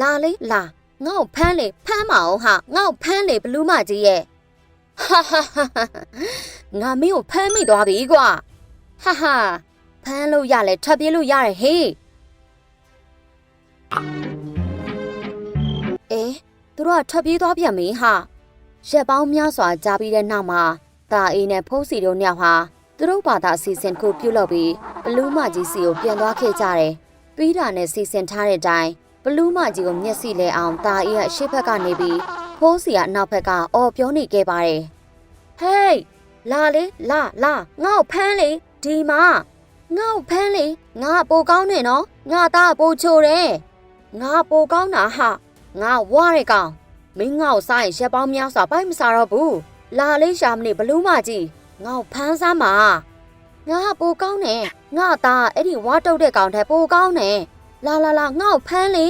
လာလေလာငါ့ကိုဖမ်းလေဖမ်းမအောင်ဟာငါ့ကိုဖမ်းလေဘလူးမကြီးရဲ့ဟာဟာဟာဟာငါမင်းကိုဖမ်းမိသွားပြီကွာဟာဟာဖမ်းလို့ရလဲထွက်ပြေးလို့ရတယ်ဟေးအေးသူတို့ကထွက်ပြေးသွားပြန်ပြီဟာရက်ပေါင်းများစွာကြာပြီးတဲ့နောက်မှာတာအေးနဲ့ဖုံးစီတို့ညောက်ဟာသူတို့ဘာသာအစီအစဉ်တစ်ခုပြုလုပ်ပြီးဘလူးမကြီးစီကိုပြန်သွားခဲ့ကြတယ်ပြီးတာနဲ့စီစဉ်ထားတဲ့အတိုင်း ဘလူးမကြီးကိုမျက်စိလဲအောင်တာအေးရဲ့အရှိဘက်ကနေပြီးဖိုးစီကအနောက်ဘက်ကအော်ပြောနေခဲ့ပါတယ်။ဟေးလာလေလာလာငါ့ကိုဖမ်းလေဒီမှာငါ့ကိုဖမ်းလေငါပိုကောင်းနေနော်ငါသားပိုချိုတယ်ငါပိုကောင်းတာဟာငါဝါရဲကောင်မင်းငါ့ကိုစားရင်ရက်ပေါင်းများစွာပိုက်မစားတော့ဘူးလာလေးရှာမနေဘလူးမကြီးငါ့ကိုဖမ်းစမ်းပါငါပိုကောင်းတယ်ငါသားအဲ့ဒီဝါတုတ်တဲ့ကောင်ထဲပိုကောင်းတယ် လာလာလာငါ့ကိုဖမ်းလေ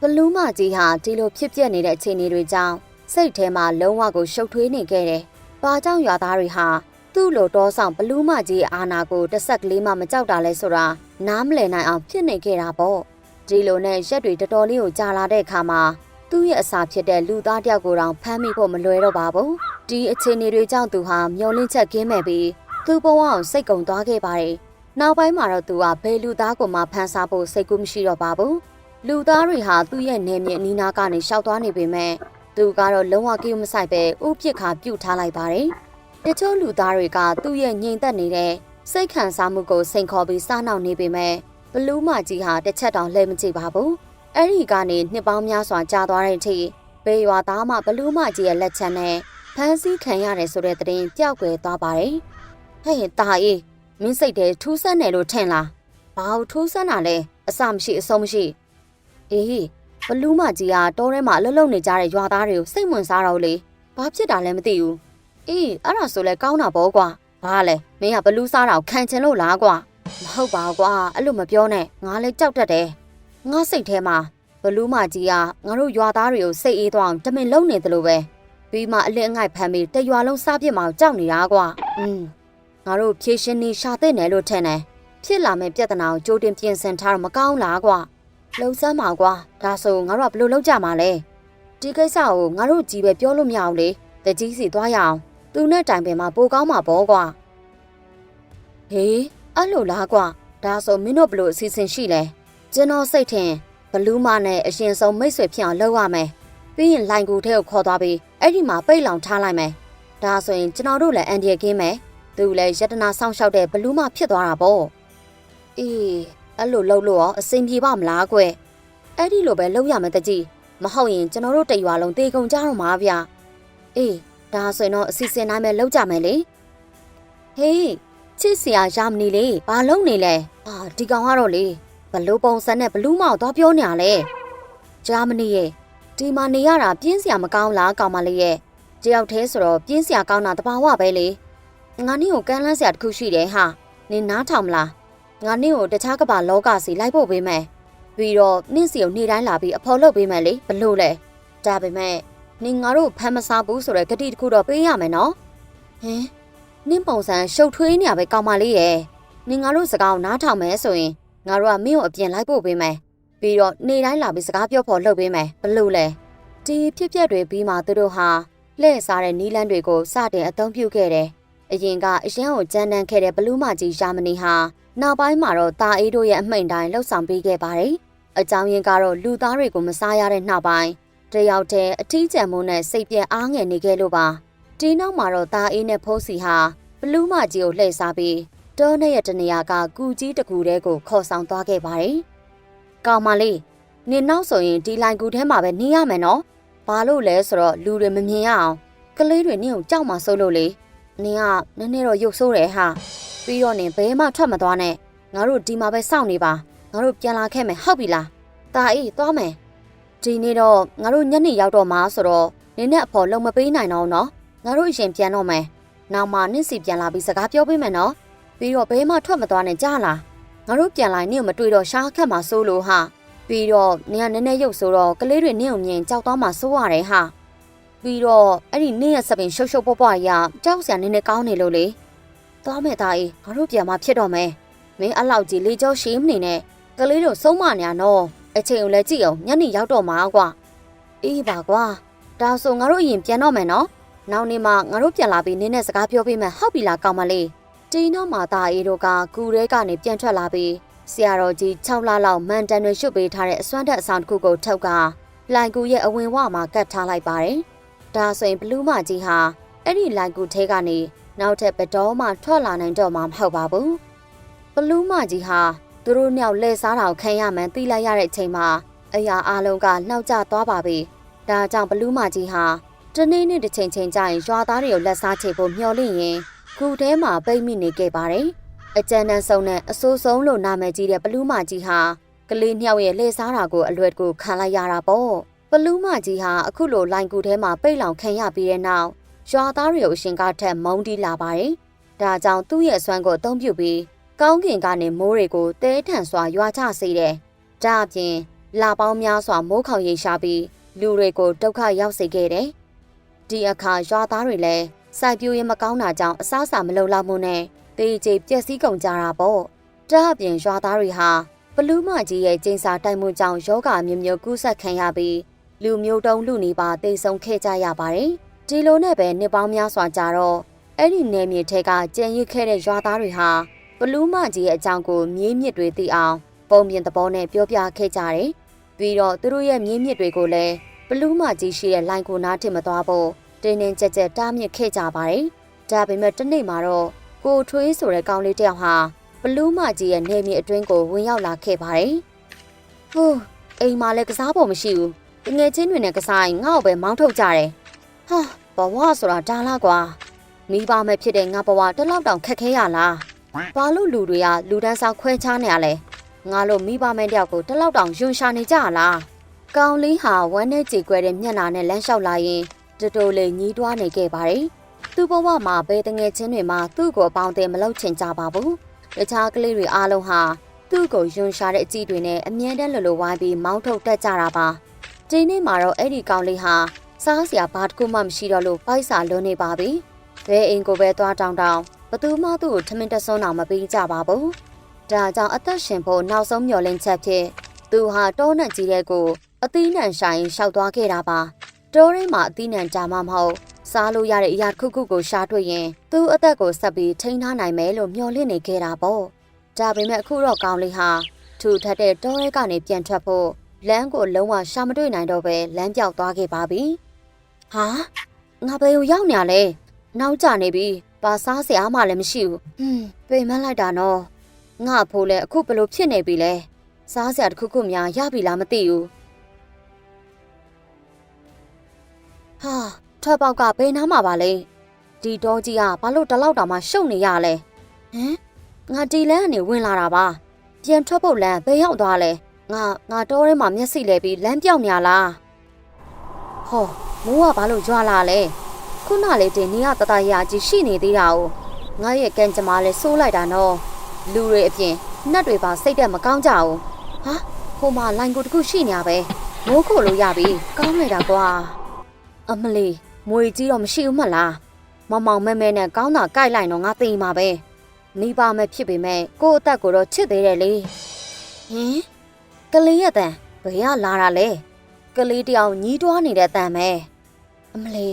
ဘလူးမကြီးဟာဒီလိုဖြစ်ပျက်နေတဲ့အခြေအနေတွေကြောင့်စိတ်ထဲမှာလုံးဝကိုရှုပ်ထွေးနေခဲ့တယ်။ဘာကြောင့်ရွာသားတွေဟာသူ့လိုတောဆောင်ဘလူးမကြီးရဲ့အာနာကိုတစ်ဆက်ကလေးမှမကြောက်တာလဲဆိုတာနားမလည်နိုင်အောင်ဖြစ်နေခဲ့တာပေါ့။ဒီလိုနဲ့ရက်တွေတော်တော်လေးကိုကြာလာတဲ့အခါမှာသူ့ရဲ့အစာဖြစ်တဲ့လူသားတယောက်ကိုတောင်ဖမ်းမိဖို့မလွယ်တော့ပါဘူး။ဒီအခြေအနေတွေကြောင့်သူဟာမျောလင့်ချက်ကင်းမဲ့ပြီးသူ့ဘဝအောင်စိတ်ကုံသွားခဲ့ပါတယ်။ နောက်ပိုင်းမှာတော့သူကဘယ်လူသားကိုမှဖမ်းစားဖို့စိတ်ကူးမရှိတော့ပါဘူး။လူသားတွေဟာသူ့ရဲ့နေမြေအနီးနားကနေရှောက်သွားနေပေမဲ့သူကတော့လုံးဝကိမဆိုင်ပဲဥပစ်ခါပြုတ်ထားလိုက်ပါတယ်။တချို့လူသားတွေကသူ့ရဲ့ငြိမ်သက်နေတဲ့စိတ်ခံစားမှုကိုစိန်ခေါ်ပြီးစားနှောက်နေပေမဲ့ဘလူးမကြီးဟာတစ်ချက်တောင်လှည့်မကြည့်ပါဘူး။အဲ့ဒီကနေနှစ်ပေါင်းများစွာကြာသွားတဲ့အထိဘေးရွာသားမှဘလူးမကြီးရဲ့လက်ချက်နဲ့ဖမ်းဆီးခံရတယ်ဆိုတဲ့သတင်းကြောက်ွယ်သွားပါတယ်။ဟဲ့တာအေး မင်းစိတ်ထဲထူးဆန်းတယ်လို့ထင်လားဘာလို့ထူးဆန်းတာလဲအစမရှိအဆုံးမရှိအေးဘလူးမကြီးကတောထဲမှာအလှုပ်လှုပ်နေကြတဲ့ရွာသားတွေကိုစိတ်ဝင်စားတော့လေဘာဖြစ်တာလဲမသိဘူးအေးအဲ့ဒါဆိုလဲကောင်းတာပေါ့ကွာဘာလဲမင်းကဘလူးစားတာကိုခံချင်လို့လားကွာမဟုတ်ပါကွာအဲ့လိုမပြောနဲ့ငါလည်းကြောက်တတ်တယ်ငါစိတ်ထဲမှာဘလူးမကြီးကငါတို့ရွာသားတွေကိုစိတ်အေးသွားအောင်တမင်လုံနေတယ်လို့ပဲပြီးမှအလစ်အငိုက်ဖမ်းပြီးတရွာလုံးစားပြစ်မအောင်ကြောက်နေတာကွာอืม ငါတို့ဖြည့်ရှင်းနေရှာတဲ့နယ်လို့ထင်တယ်ဖြစ်လာမယ့်ပြဿနာကိုကြိုတင်ပြင်ဆင်ထားတော့မကောင်းလားကွာလှုပ်စမ်းပါကွာဒါဆိုငါတို့ကဘယ်လိုလုပ်ကြမှာလဲဒီကိစ္စကိုငါတို့ကြီးပဲပြောလို့မရအောင်လေတကြီးစီသွားရအောင်သူနဲ့တိုင်ပင်မှာပိုကောင်းမှာပေါ့ကွာဟေးအဲ့လိုလားကွာဒါဆိုမင်းတို့ဘယ်လိုအစီအစဉ်ရှိလဲကျွန်တော်စိတ်ထင်ဘလူးမနဲ့အရင်ဆုံးမိတ်ဆွေဖြစ်အောင်လုပ်ရမယ်ပြီးရင်လိုင်ကူထဲကိုခေါ်သွားပြီးအဲ့ဒီမှာပိတ်လောင်ထားလိုက်မယ်ဒါဆိုရင်ကျွန်တော်တို့လည်းအန်ဒီရကင်းမယ် သူလည်းယတနာဆောင်ရှောက်တဲ့ဘလူးမဖြစ်သွားတာပေါ့အေးအဲ့လိုလှုပ်လို့ရောအစင်ပြေပါမလားကွယ်အဲ့ဒီလိုပဲလှုပ်ရမယ်တကြီးမဟုတ်ရင်ကျွန်တော်တို့တရွာလုံးတေကုန်ကြတော့မှာဗျအေးဒါဆိုရင်တော့အစီအစဉ်တိုင်းပဲလှုပ်ကြမယ်လေဟေးချစ်စရာရမနီလေဘာလုပ်နေလဲအာဒီကောင်ကတော့လေဘလို့ပုံစံနဲ့ဘလူးမောက်သွားပြောနေရလဲဂျာမနီရဲ့ဒီမှာနေရတာပြင်းစရာမကောင်းလားကောင်မလေးရဲ့တယောက်တည်းဆိုတော့ပြင်းစရာကောင်းတာတဘာဝပဲလေ ငါနင့်ကိုကမ်းလန်းစရာတစ်ခုရှိတယ်ဟာနင်နားထောင်မလားငါနင့်ကိုတခြားကမ္ဘာလောကစီလိုက်ဖို့ပေးမယ်ပြီးတော့နင့်စီကိုနေ့တိုင်းလာပြီးအဖော်လုပ်ပေးမယ်လေဘလို့လဲဒါပေမဲ့နင်ငါတို့ဖမ်းမစားဘူးဆိုတော့ဂတိတစ်ခုတော့ပေးရမယ်နော်ဟင်နင့်ပုံစံရှုပ်ထွေးနေရပဲကောင်းပါလေရဲ့နင်ငါတို့စကားကိုနားထောင်မယ်ဆိုရင်ငါတို့ကမင်းကိုအပြင်လိုက်ဖို့ပေးမယ်ပြီးတော့နေ့တိုင်းလာပြီးစကားပြောဖို့လုပ်ပေးမယ်ဘလို့လဲဒီဖြစ်ပျက်တွေပြီးမှသူတို့ဟာလှည့်စားတဲ့နီးလန်းတွေကိုစတင်အသုံးပြုခဲ့တယ် အရင်ကအရင်ကိုကြမ်းတမ်းခဲ့တဲ့ဘလူးမကြီးယာမနီဟာနောက်ပိုင်းမှာတော့တာအေးတို့ရဲ့အမိန့်တိုင်းလှုပ်ဆောင်ပေးခဲ့ပါတယ်။အကြောင်းရင်းကတော့လူသားတွေကိုမစားရတဲ့နောက်ပိုင်းတယောက်တည်းအထီးကျန်မှုနဲ့စိတ်ပြက်အားငယ်နေခဲ့လို့ပါ။ဒီနောက်မှာတော့တာအေးနဲ့ဖိုးစီဟာဘလူးမကြီးကိုလှည့်စားပြီးတောနဲ့ရဲ့တနေရာကကူကြီးတကူတဲကိုခေါ်ဆောင်သွားခဲ့ပါတယ်။ကောင်မလေးနင်နောက်ဆိုရင်ဒီလိုင်ကူထဲမှာပဲနေရမယ်နော်။ဘာလို့လဲဆိုတော့လူတွေမမြင်ရအောင်ကလေးတွေနင့်ကိုကြောက်မှစိုးလို့လေ။ နင်ကနည်းနည်းတော့ရုပ်ဆိုးတယ်ဟာပြီးတော့နင်ဘယ်မှထွက်မသွားနဲ့ငါတို့ဒီမှာပဲစောင့်နေပါငါတို့ပြန်လာခဲ့မယ်ဟုတ်ပြီလားတာအေးသွားမယ်ဒီနေ့တော့ငါတို့ညနေရောက်တော့မှာဆိုတော့နင်နဲ့အဖော်လုံးမပေးနိုင်တော့ဘူးနော်ငါတို့အရင်ပြန်တော့မယ်နောက်မှနင့်စီပြန်လာပြီးစကားပြောပေးမယ်နော်ပြီးတော့ဘယ်မှထွက်မသွားနဲ့ကြားလားငါတို့ပြန်လာရင်နင့်ကိုမတွေ့တော့ရှားခတ်မှာစိုးလို့ဟာပြီးတော့နင်ကနည်းနည်းရုပ်ဆိုးတော့ကလေးတွေနင့်ကိုမြင်ကြောက်သွားမှစိုးရတယ်ဟာ ပြီးတော့အဲ့ဒီနင်းရဲ့စပင်ရှုပ်ရှုပ်ပွားပွားရကြောက်စရာနည်းနည်းကောင်းနေလို့လေသွားမယ်သားအေးငါတို့ပြန်มาဖြစ်တော့မယ်မင်းအဲ့လောက်ကြီးလေကြောရှိမနေနဲ့ကလေးတို့ဆုံးမနေရနော်အအချိန်ကိုလည်းကြည့်အောင်ညနေရောက်တော့မှာကွာအေးပါကွာဒါဆိုငါတို့အရင်ပြန်တော့မယ်နော်နောက်နေ့မှငါတို့ပြန်လာပြီးနင်းနဲ့စကားပြောပေးမယ်ဟုတ်ပြီလားကောင်းမလေးတီနောက်မှာတာအေးတို့ကကူရဲကနေပြန်ထွက်လာပြီးဆရာတော်ကြီး6လလောက်မန်တန်တွေရှုပ်ပေးထားတဲ့အစွမ်းတက်အဆောင်တစ်ခုကိုထုတ်ကလိုင်ကူရဲ့အဝင်ဝမှာကတ်ထားလိုက်ပါတယ် ဒါဆိုရင်ဘလူးမကြီးဟာအဲ့ဒီလိုင်ကူထဲကနေနောက်ထပ်ဘတော်မှထွက်လာနိုင်တော့မှာမဟုတ်ပါဘူးဘလူးမကြီးဟာသူတို့နှစ်ယောက်လဲစားတာကိုခံရမှန်းသိလိုက်ရတဲ့အချိန်မှာအရာအလုံးကနှောက်ကျသွားပါပြီဒါကြောင့်ဘလူးမကြီးဟာတနေ့နေ့တစ်ချိန်ချိန်ကျရင်ရွာသားတွေကိုလက်စားချေဖို့မျှော်လင့်ရင်ခုထဲမှာပိတ်မိနေခဲ့ပါတယ်အကြမ်းတမ်းဆုံးနဲ့အဆိုးဆုံးလို့နာမည်ကြီးတဲ့ဘလူးမကြီးဟာကလေးနှစ်ယောက်ရဲ့လှည့်စားတာကိုအလွယ်တကူခံလိုက်ရတာပေါ့ ဘလူးမကြီးဟာအခုလိုလိုင်ကူထဲမှာပိတ်လောင်ခံရပြီးတဲ့နောက်ရွာသားတွေကိုအရှင်ကထက်မုန်းတီးလာပါတယ်ဒါကြောင့်သူ့ရဲ့အစွမ်းကိုအသုံးပြုပြီးကောင်းကင်ကနေမိုးတွေကိုတဲထန်စွာရွာချစေတယ်ဒါအပြင်လာပေါင်းများစွာမိုးခေါင်ရိပ်ရှားပြီးလူတွေကိုဒုက္ခရောက်စေခဲ့တယ်ဒီအခါရွာသားတွေလည်းစိုက်ပျိုးရေးမကောင်းတာကြောင့်အစားအစာမလုံလောက်မှုနဲ့တေးကြေပျက်စီးကုန်ကြတာပေါ့။ဒါအပြင်ရွာသားတွေဟာဘလူးမကြီးရဲ့ကျင်းစာတိုက်မှုကြောင့်ယောဂမျိုးမျိုးကူးစက်ခံရပြီး လူမျိုးတုံးလူနေပါတိတ်ဆုံးခဲ့ကြရပါတယ်။ဒီလိုနဲ့ပဲနှစ်ပေါင်းများစွာကြာတော့အဲ့ဒီနယ်မြေထဲကကြံရစ်ခဲ့တဲ့ရွာသားတွေဟာဘလူးမကြီးရဲ့အကြောင်းကိုမြင်းမြစ်တွေသိအောင်ပုံပြင်သဘောနဲ့ပြောပြခဲ့ကြတယ်။ပြီးတော့သူတို့ရဲ့မြင်းမြစ်တွေကိုလည်းဘလူးမကြီးရှိတဲ့လိုင်ကိုနားထင်မသွားဖို့တင်းတင်းကြပ်ကြပ်တားမြစ်ခဲ့ကြပါတယ်။ဒါပေမဲ့တနေ့မှာတော့ကိုထွေးဆိုတဲ့ကောင်လေးတယောက်ဟာဘလူးမကြီးရဲ့နေမြေအတွင်းကိုဝင်ရောက်လာခဲ့ပါတယ်။ဟိုးအိမ်မှာလည်းကစားဖို့မရှိဘူး။ တငယ်ချင်းတွေနဲ့ကစားရင်ငါ့ကိုပဲမောင်းထုတ်ကြတယ်။ဟာဘဝဆိုတာဒါလားကွာ။မိဘမဲ့ဖြစ်တဲ့ငါဘဝတလောက်တောင်ခက်ခဲရလား။ဘာလို့လူတွေကလူတန်းစားခွဲခြားနေရလဲ။ငါလို့မိဘမဲ့တယောက်ကိုတလောက်တောင်ယွန်ရှာနေကြလား။ကောင်လေးဟာဝမ်းနဲ့ကြေကွဲတဲ့မျက်နှာနဲ့လမ်းလျှောက်လာရင်တတိုးလေးညီးတွားနေခဲ့ပါတယ်။သူ့ဘဝမှာဘယ်တငယ်ချင်းတွေမှသူ့ကိုအပေါင်းတင်မလုပ်ချင်ကြပါဘူး။တခြားကလေးတွေအားလုံးဟာသူ့ကိုယွန်ရှာတဲ့အကြည့်တွေနဲ့အမြဲတမ်းလိုလိုဝိုင်းပြီးမောင်းထုတ်တက်ကြတာပါ။ ဒီနေ့မှာတော့အဲ့ဒီကောင်လေးဟာစားစရာဘာတစ်ခုမှမရှိတော့လို့ပိုက်စာလွန်နေပါပြီ။ဘယ်အိမ်ကိုပဲသွားတောင်းတောင်းဘသူမှသူ့ကိုထမင်းတဆွန်းအောင်မပေးကြပါဘူး။ဒါကြောင့်အသက်ရှင်ဖို့နောက်ဆုံးမျှော်လင့်ချက်ဖြစ်သူဟာတောနဲ့ကြီးတဲ့ကိုအသီးနှံဆိုင်ရှောက်သွားခဲ့တာပါ။တိုးရင်းမှာအသီးနှံကြမှာမဟုတ်စားလို့ရတဲ့အရာတစ်ခုခုကိုရှာတွေ့ရင်သူ့အသက်ကိုဆက်ပြီးထိန်းထားနိုင်မယ်လို့မျှော်လင့်နေခဲ့တာပေါ့ဒါပေမဲ့အခုတော့ကောင်းလေးဟာထူထပ်တဲ့တောရဲကနေပြန်ထွက်ဖို့ လမ်းကိုလုံးဝရှာမတွေ့နိုင်တော့ပဲလမ်းပြောက်သွားခဲ့ပါပြီဟာငါဘယ်ကိုရောက်နေရလဲနောက်ကျနေပြီပါစားစရာမှလည်းမရှိဘူးဟွန်းပေမလိုက်တာနော်ငါ့ဖိုးလည်းအခုဘလို့ဖြစ်နေပြီလဲစားစရာတစ်ခုခုများရပြီလားမသိဘူးဟာထွက်ပေါက်ကဘယ်နားမှာပါလဲဒီတော့ကြီးကဘာလို့တလောက်တောင်မှရှုပ်နေရလဲဟမ်ငါဒီလန်းကနေဝင်လာတာပါပြန်ထွက်ဖို့လမ်းဘယ်ရောက်သွားလဲ ငါငါတောထဲမှာမျက်စိလဲပြီးလမ်းပြောက်နေရလားဟောမိုးကဘာလို့ကြွာလာလဲခုနလေးတင်နေရတတရာကြီးရှိနေသေးတာ哦ငါရဲ့ကံကြမ္မာလဲစိုးလိုက်တာနော်လူတွေအပြင်နှက်တွေပါစိတ်သက်မကောင်းကြဘူးဟာဟိုမှာလိုင်ကိုတခုရှိနေရပဲမိုးခိုလို့ရပြီကောင်းလိုက်တာကွာအမလီမွေကြီးတော့မရှိဘူးမလားမောင်မောင်မဲမဲနဲ့ကောင်းတာကြိုက်လိုက်တော့ငါသိမှာပဲမိဘမဲ့ဖြစ်ပေမဲ့ကို့အသက်ကိုတော့ချစ်သေးတယ်လေဟင် ကလေးရဲ့တန်ဘယ်ကလာတာလဲကလေးတယောက်ညီးတွားနေတဲ့တန်ပဲအမလီ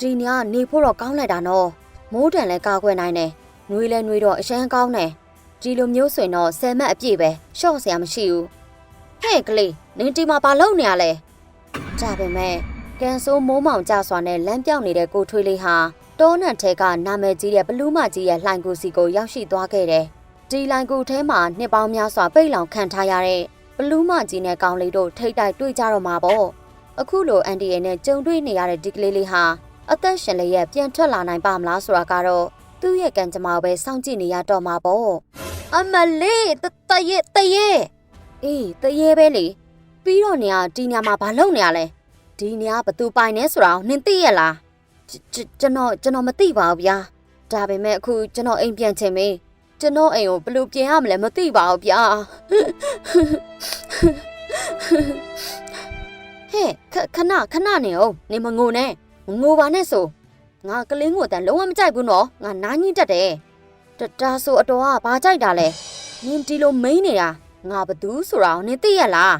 ဒီညနေဖို့တော့ကောင်းလိုက်တာနော်မိုးတန်လဲကာကွယ်နိုင်တယ်နှွေးလဲနှွေးတော့အရှမ်းကောင်းတယ်ဒီလိုမျိုးဆိုရင်တော့ဆယ်မက်အပြည့်ပဲရှော့စရာမရှိဘူးဟဲ့ကလေးနင်ဒီမှာဘာလုပ်နေရလဲဒါပေမဲ့ကန်ဆိုးမိုးမောင်ကြစွာနဲ့လမ်းပြောင်းနေတဲ့ကိုထွေးလေးဟာတောနံထဲကနာမည်ကြီးတဲ့ဘလူးမကြီးရဲ့လှိုင်ကူစီကိုရောက်ရှိသွားခဲ့တယ်။ဒီလှိုင်ကူထဲမှာနှစ်ပေါင်းများစွာပိတ်လောင်ခံထားရတဲ့ ဘလူးမကြီးနဲ့ကောင်လေးတို့ထိတ်တိုက်တွေ့ကြတော့မှာပေါ့။အခုလိုအန်တီရဲ့နဲ့ကြုံတွေ့နေရတဲ့ဒီကလေးလေးဟာအသက်ရှင်လျက်ပြန်ထွက်လာနိုင်ပါမလားဆိုတာကတော့သူ့ရဲ့ကံကြမ္မာပဲစောင့်ကြည့်နေရတော့မှာပေါ့။အမလေးတတရဲ့တရဲ့အေးတရဲ့ပဲလေပြီးတော့နေရဒီညမှာဘာလုပ်နေရလဲ။ဒီညဘသူပိုင်နေဆိုတာကိုနင်သိရလားကျွန်တော်ကျွန်တော်မသိပါဘူးဗျာဒါပေမဲ့အခုကျွန်တော်အိမ်ပြန်ချင်ပြီ ကျွန်တော်အိမ်ကိုဘယ်လိုပြင်ရမလဲမသိပါဘူးဗျာဟဲ့ခဏခဏနေအောင်နေမငိုနဲ့မငိုပါနဲ့ဆိုငါကလင်းကိုတန်လုံးဝမကြိုက်ဘူးနော်ငါနားညှိတတ်တယ်တတာဆိုအတော်ကဘာကြိုက်တာလဲနင်ဒီလိုမိန်နေတာငါဘသူဆိုတာကိုနင်သိရလား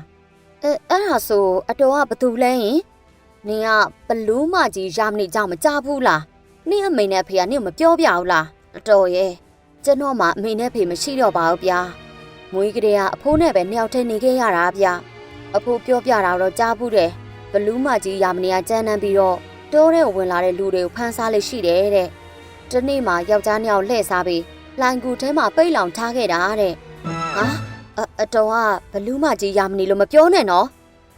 ဟအဲအဲ့ဒါဆိုအတော်ကဘသူလဲယင်နင်ကဘလူးမကြီးရမနေကြောင်မကြဘူးလားနင့်အမေနဲ့ဖေကနင့်ကိုမပြောပြဘူးလားအတော်ရဲ့ ကျွန်တော်မှအမေနဲ့ဖေမရှိတော့ပါဘူးဗျာမွေးကလေးကအဖိုးနဲ့ပဲနှစ်ယောက်တည်းနေခဲ့ရတာဗျာအဖိုးပြောပြတာတော့ကြားဘူးတယ်ဘလူးမကြီးရမနေကကြမ်းတမ်းပြီးတော့တိုးတဲ့ဝင်လာတဲ့လူတွေကိုဖမ်းစားလေးရှိတယ်တဲ့ဒီနေ့မှယောက်ျားနှစ်ယောက်လှည့်စားပြီးလိုင်ကူထဲမှာပိတ်လောင်ထားခဲ့တာတဲ့ဟာအအတော်ကဘလူးမကြီးရမနေလို့မပြောနဲ့နော်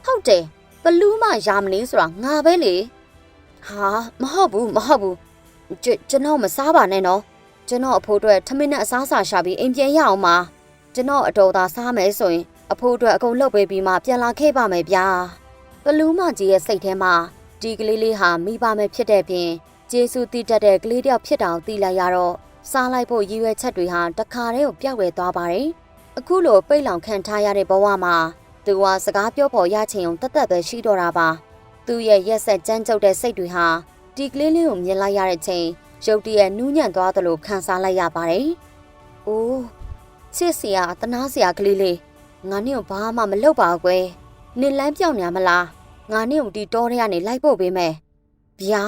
ဟုတ်တယ်ဘလူးမရာမနေဆိုတာငါပဲလေဟာမဟုတ်ဘူးမဟုတ်ဘူးကျကျွန်တော်မစားပါနဲ့နော် ကျွန်တော်အဖိုးအတွက်ထမင်းနဲ့အစားအစာရှာပြီးအိမ်ပြန်ရအောင်ပါကျွန်တော်အတော်သာစားမယ်ဆိုရင်အဖိုးအတွက်အကုန်လုပ်ပေးပြီးမှပြန်လာခဲ့ပါမယ်ဗျာဘလူးမကြီးရဲ့စိတ်ထဲမှာဒီကလေးလေးဟာမိဘမဲ့ဖြစ်တဲ့ပြင်ကျေးဇူးတည်တတ်တဲ့ကလေးတယောက်ဖြစ်တောင်သိလိုက်ရတော့စားလိုက်ဖို့ရည်ရွယ်ချက်တွေဟာတခါတည်းကိုပြောက်ွယ်သွားပါတယ်အခုလိုပိတ်လောင်ခံထားရတဲ့ဘဝမှာသူကစကားပြောဖို့ရချင်ုံတသက်ပဲရှိတော့တာပါသူ့ရဲ့ရက်ဆက်ကြမ်းကြုတ်တဲ့စိတ်တွေဟာဒီကလေးလေးကိုမြင်လိုက်ရတဲ့ချိန် ရုတ်တရက်နူးညံ့သွားသလိုခံစားလိုက်ရပါတယ်။အိုးချစ်စရာတနာစရာကလေးလေးငါနဲ့ကိုဘာမှမလုပ်ပါဘူးကွယ်။နင်လမ်းပြောင်းနေမလား။ငါနဲ့ကိုဒီတောထဲကနေလိုက်ဖို့ပေးမယ်။ဗျာ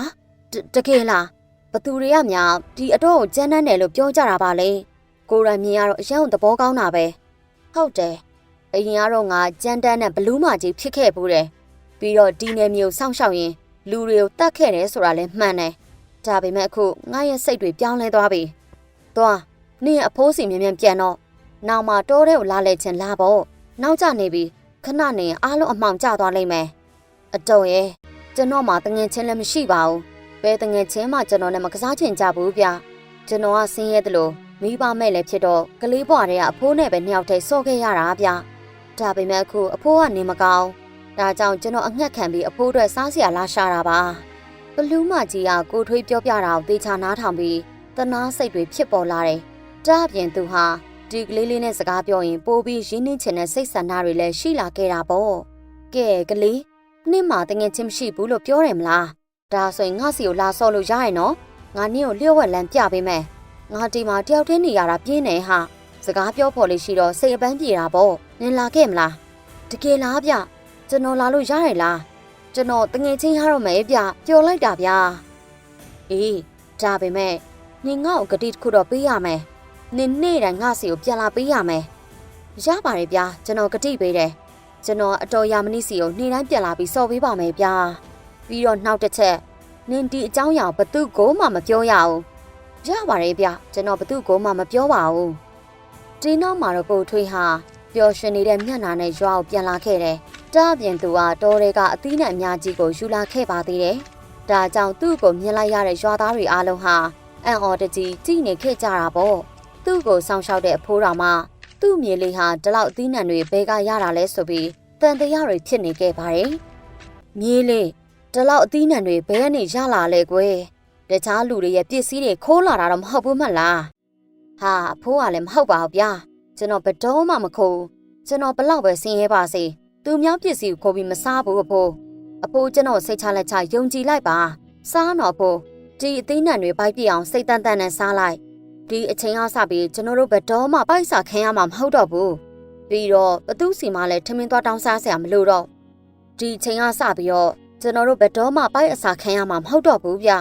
တကယ်လားဘသူတွေကများဒီအတော့ကိုကြမ်းတမ်းတယ်လို့ပြောကြတာပါလေ။ကိုရမြင်ရတော့အရင်သဘောကောင်းတာပဲ။ဟုတ်တယ်။အရင်ကတော့ငါကြမ်းတမ်းတဲ့ဘလူးမကြီးဖြစ်ခဲ့ဘူးတယ်။ပြီးတော့ဒီနယ်မျိုးစောင့်ရှောက်ရင်လူတွေကိုတတ်ခဲ့တယ်ဆိုတာလည်းမှန်တယ်။ ဒါပေမဲ့အခုငါရဲ့စိတ်တွေပြောင်းလဲသွားပြီ။သွားနင့်ရဲ့အဖိုးစီမြင်မြန်ပြန်တော့နောက်မှတိုးတဲ့ကိုလာလဲချင်းလာပေါ့။နောက်ကျနေပြီခဏနေရင်အားလုံးအမှောင်ကျသွားလိမ့်မယ်။အတော်ရဲ့ကျွန်တော်မှတငင်ချင်းလည်းမရှိပါဘူး။ဘယ်တငင်ချင်းမှကျွန်တော်နဲ့မကစားချင်ကြဘူးဗျ။ကျွန်တော်ကဆင်းရဲတယ်လို့မိဘမဲ့လည်းဖြစ်တော့ကလေးဘွားတွေကအဖိုးနဲ့ပဲနှစ်ယောက်တည်းဆော့ခဲ့ရတာဗျ။ဒါပေမဲ့အခုအဖိုးကနေမကောင်းဒါကြောင့်ကျွန်တော်အငှက်ခံပြီးအဖိုးအတွက်စားစရာလာရှာတာပါ ဘလူးမကြီးကကိုထွေးပြောပြတာကိုသေချာနားထောင်ပြီးတနာစိတ်တွေဖြစ်ပေါ်လာတယ်ဒါအပြင်သူဟာဒီကလေးလေးနဲ့စကားပြောရင်ပိုပြီးရင်းနှီးချင်တဲ့စိတ်ဆန္ဒတွေလည်းရှိလာခဲ့တာပေါ့ကဲကလေးနင့်မှာတငယ်ချင်းမရှိဘူးလို့ပြောတယ်မလားဒါဆိုရင်ငါစီကိုလာဆော့လို့ရရင်နော်ငါနင့်ကိုလျှို့ဝှက်လန်းပြပေးမယ်ငါဒီမှာတယောက်တည်းနေရတာပြင်းနေဟာစကားပြောဖို့လေးရှိတော့စိတ်အပန်းပြေတာပေါ့နင်လာခဲ့မလားတကယ်လားဗျကျွန်တော်လာလို့ရရလား ကျွန်တော်တငယ်ချင်းရတော့မယ်ဗျပျော်လိုက်တာဗျအေးဒါပေမဲ့နင်ငါ့ကိုဂတိတစ်ခုတော့ပေးရမယ်နင်နေ့တိုင်းငါစီကိုပြန်လာပေးရမယ်ရပါတယ်ဗျကျွန်တော်ဂတိပေးတယ်ကျွန်တော်အတော်ရမနည်းစီကိုနေ့တိုင်းပြန်လာပြီးစော်ပေးပါမယ်ဗျပြီးတော့နောက်တစ်ချက်နင်ဒီအကြောင်းအရာကိုဘသူ့ကိုမှမပြောရဘူးရပါတယ်ဗျကျွန်တော်ဘသူ့ကိုမှမပြောပါဘူးဒီနောက်မှာတော့ကိုထွေးဟာပျော်ရွှင်နေတဲ့မျက်နှာနဲ့ရွာကိုပြန်လာခဲ့တယ်။ တားပြင်သူကတောထဲကအသီးနဲ့အများကြီးကိုယူလာခဲ့ပါသေးတယ်။ဒါကြောင့်သူ့ကိုမြင်လိုက်ရတဲ့ရွာသားတွေအားလုံးဟာအံ့ဩတကြီးကြည်နေခဲ့ကြတာပေါ့။သူ့ကိုစောင့်ရှောက်တဲ့အဖိုးတော်မှသူ့မြေလေးဟာဒီလောက်အသီးနှံတွေဘဲကရတာလဲဆိုပြီးတန်တရားတွေဖြစ်နေခဲ့ပါတယ်။မြေလေးဒီလောက်အသီးနှံတွေဘဲကနေရလာလဲကွယ်။တခြားလူတွေရဲ့ပစ္စည်းတွေခိုးလာတာတော့မဟုတ်ဘူးမဟုတ်လား။ဟာအဖိုးကလည်းမဟုတ်ပါဘူးဗျာကျွန်တော်ဘယ်တော့မှမခိုးဘူးကျွန်တော်ဘလောက်ပဲဆင်းရဲပါစေ သူများပစ္စည်းကိုခိုးပြီးမစားဘူးအဖိုးအဖိုးကျွန်တော်စိတ်ချလက်ချယုံကြည်လိုက်ပါစားတော့ဖိုးဒီအသိနှံတွေပိုက်ပြအောင်စိတ်တန်တန်နဲ့စားလိုက်ဒီအချိန်ကစပြီးကျွန်တော်တို့ဘယ်တော့မှပိုက်စာခင်းရမှာမဟုတ်တော့ဘူးပြီးတော့ဘသူစီမှလည်းထမင်းသွားတောင်းစားစရာမလိုတော့ဒီအချိန်ကစပြီးတော့ကျွန်တော်တို့ဘယ်တော့မှပိုက်အစာခင်းရမှာမဟုတ်တော့ဘူးဗျ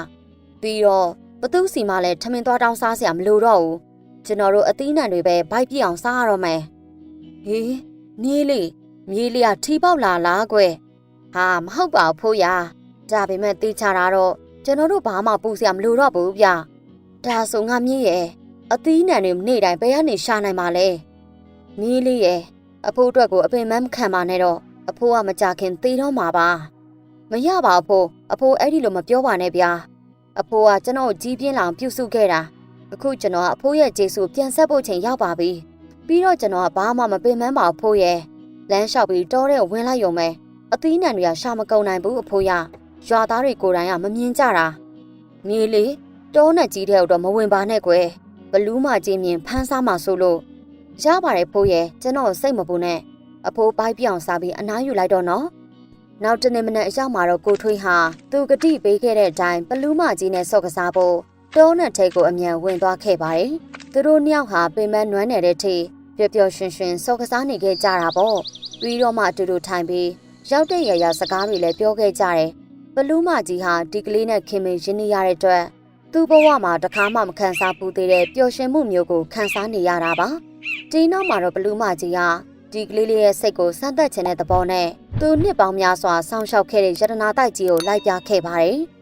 ပြီးတော့ဘသူစီမှလည်းထမင်းသွားတောင်းစားစရာမလိုတော့ဘူးကျွန်တော်တို့အသီးနှံတွေပဲဘိုက်ပြအောင်စားရတော့မယ်။ဟေးမြေးလေး မြေးလေးကထီပေါက်လာလားကွယ်။ဟာမဟုတ်ပါဘူးဖိုးရ။ဒါပေမဲ့တေးချတာတော့ကျွန်တော်တို့ဘာမှပူစရာမလိုတော့ဘူးဗျ။ဒါဆိုငါမြေးရဲ့အသီးနှံတွေနေ့တိုင်းဘယ်ကနေရှာနိုင်မှာလဲ။မြေးလေးရဲ့အဖိုးအတွက်ကိုအပင်မမခံပါနဲ့တော့အဖိုးကမကြခင်သေတော့မှာပါ။မရပါဘူးအဖိုးအဖိုးအဲ့ဒီလိုမပြောပါနဲ့ဗျာ။အဖိုးကကျွန်တော်ကိုကြီးပြင်းလောင်ပြုတ်စုခဲ့တာအခုကျွန်တော်ကအဖိုးရဲ့ဂျေဆုပြန်ဆက်ဖို့ချိန်ရောက်ပါပြီ။ပြီးတော့ကျွန်တော်ကဘာမှမပင်ပန်းပါဘူးဖိုးရဲ့။ လမ်းလျှောက်ပြီးတောထဲဝင်လိုက်ရုံပဲ။အသီးနှံတွေကရှာမကုန်နိုင်ဘူးအဖိုးရ။ရွာသားတွေကိုယ်တိုင်ကမမြင်ကြတာ။မြေလေတောနဲ့ကြီးတဲ့တော့မဝင်ပါနဲ့ကွယ်။ဘလူးမကြီးမြင်ဖမ်းစားမှဆိုလို့ရပါတယ်ဖိုးရဲ့ကျွန်တော်စိတ်မပူနဲ့။အဖိုးပိုက်ပြောင်စားပြီးအနားယူလိုက်တော့နော်။နောက်တနေ့မနေ့အရောက်မှာတော့ကိုထွေးဟာသူကတိပေးခဲ့တဲ့အတိုင်းဘလူးမကြီးနဲ့ဆော့ကစားဖို့တောနဲ့ထိတ်ကိုအမြန်ဝင်သွားခဲ့ပါတယ်။သူတို့နှစ်ယောက်ဟာပင်မနွမ်းနယ်တဲ့ထိပျော် ပျော်ရွှင်ရွှင်စောကစားနေခဲ့ကြတာပေါ့။ပြီးတော့မှအတူတူထိုင်ပြီးရောက်တဲ့ရရစကားတွေလည်းပြောခဲ့ကြတယ်ဘလူးမကြီးဟာဒီကလေးနဲ့ခင်မင်ရင်းနှီးရတဲ့အတွက်သူ့ဘဝမှာတခါမှမခံစားဘူးသေးတဲ့ပျော်ရွှင်မှုမျိုးကိုခံစားနေရတာပါဒီနောက်မှာတော့ဘလူးမကြီးဟာဒီကလေးလေးရဲ့စိတ်ကိုစမ်းသပ်ခြင်းတဲ့သဘောနဲ့သူနှစ်ပေါင်းများစွာဆောင်းလျှောက်ခဲ့တဲ့ယတနာတိုက်ကြီးကိုလိုက်ပြခဲ့ပါတယ်။